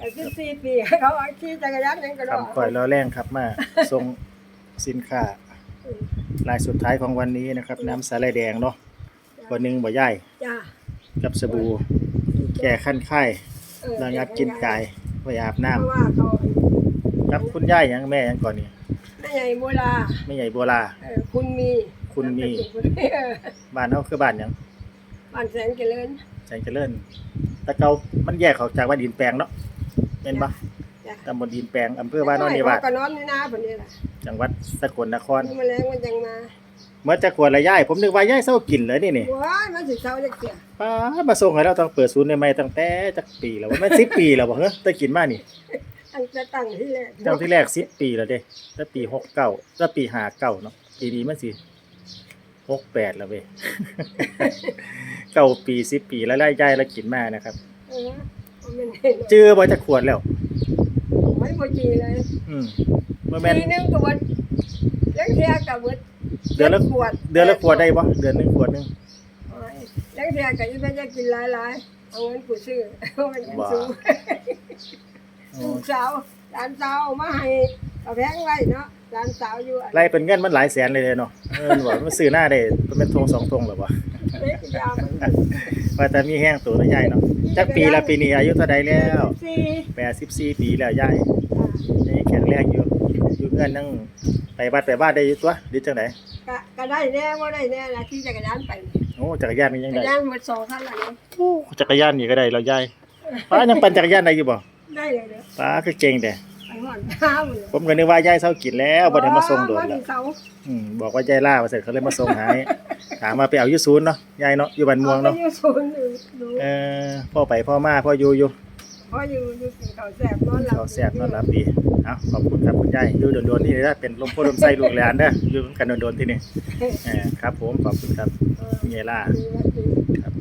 แต่สิบสี่ปีเขาเอาขี่จักรยานยังกระโดดคำก่อยรอแรงครับมาส่งสินค้ารายสุดท้ายของวันนี้นะครับ น้ำสาลายแดงเนาะวันหนึงบ่ใหญ่จ้ากับสบู่แก้ขั้นไข้เออระงับกลินกายไว้อาบน้ำเพราะว่าเขาครับคุณย่ายหยังแม่หยังก่อนนี่แม่ใหญ่โบราณแม่ใหญ่โบราเออคุณมีคุณมี เออบ้านเฮาคือบ้านหยังบ้านแสงเจริญแสงเจริญแตะเกามันแยกออกจากว่าดินแปลงเนาะ เห็นปะจ้ะ ตำบลดินแปลงอำเภอบ้านโนนนิวาสก็นอนนี่นะเพิ่นนี่ล่ะจังหวัดสกลนครนี่แมลงมันยังมาเมื่อจะขวดละย่าย ผมนึกว่าย่ายเศร้ากินเลยนี่นี่ว้ายมันสิเช้าจักเสียป้าดมาส่งให้เราต้องเปิดศูนย์ใหม่ๆตั้งแต่จักปีแล้วว่าแม่น10ปีแล้วบ่เฮ้ยแต่กินมานี่ตั้งแต่ตั้งที่แรกตั้งที่แรก10ปีแล้วเด้แต่ปี69แต่ปี59เนาะปีนี้มันสิ68แล้วเว้ย เก้าปี10ปีแล้วไล่ย่ายแล้วกินมานะครับ เออ มันไม่เห็นจื้อบ่จะขวดแล้ว ไม่บ่จีเลยอืมบ่แม่นปีหนึงก็เบิดยังเทียก็เบิดเดือนละขวดเดือนละขวดได้บ่เดือนหนึงขวดหนึงยังเทียก็ยังจะกินหลายๆเอาเงินกูซื้อเอาเงินกูว้าซื้ออ๋ลูอกสาวหลานสาวเอามาให้เอาแพงไว้เนาะหลานสาวอยู่อันไล่เป็นเงินมันหลายแสนเลยเนาะเออบอกมันซื้อหน้าได้เป็นทงสองทงหรอวะ เล็กยาวมันว่าแต่มีแห้งตัวใหญ่เนาะจักปีละปีนี้อายุเท่าใดแล้วสี่แปดสิบสี่ปีแล้วยายยังแข็งแรงอยู่อยู่เงินนั่งไปบ้านไปบ้านได้อยู่ตัวดีจังไดก็ก็ได้แน่ว่าได้แน่นะที่จักรยานไปนี่โอ้จักรยานนี่ยังจักได้รยานหมดสองคันแล้วเนาะโอ้จักรยานนี่ก็ได้แล้วยายป้ายังปั่นจักรยานได้อยู่บ่ได้เลยเด้อป้าคือเก่งแต่ไปห อดข้าวเลยผมก็นึกว่ายายเศร้ากินแล้วบ่ได้มาส่งโดนวันแล้วที่เสาร์อืมบอกว่ายายล่าว่าเสร็จเขาเลยมาส่งให้ถามมาไปเอาอยู่ศูนย์เนาะยายเนาะอยู่บ้านม่วงเนาะอไปอยู่ศูนย์อยู่ดูเออพ่อไปพ่อมาพ่ออยู่อยู่เพราะอยู่อยู่กินข้าวแซ่บนอนหลับเขาแซ่บนอนรับดีเอาขอบคุณครับคุณยายอยู่โดนๆที่นี่นะเป็นลมโพลมไส้ลูกหลานเด้ออยู่กันโดนๆที่นี่เออครับ ผมขอบคุณครับเออเยล่า ดีว่าดี ครับ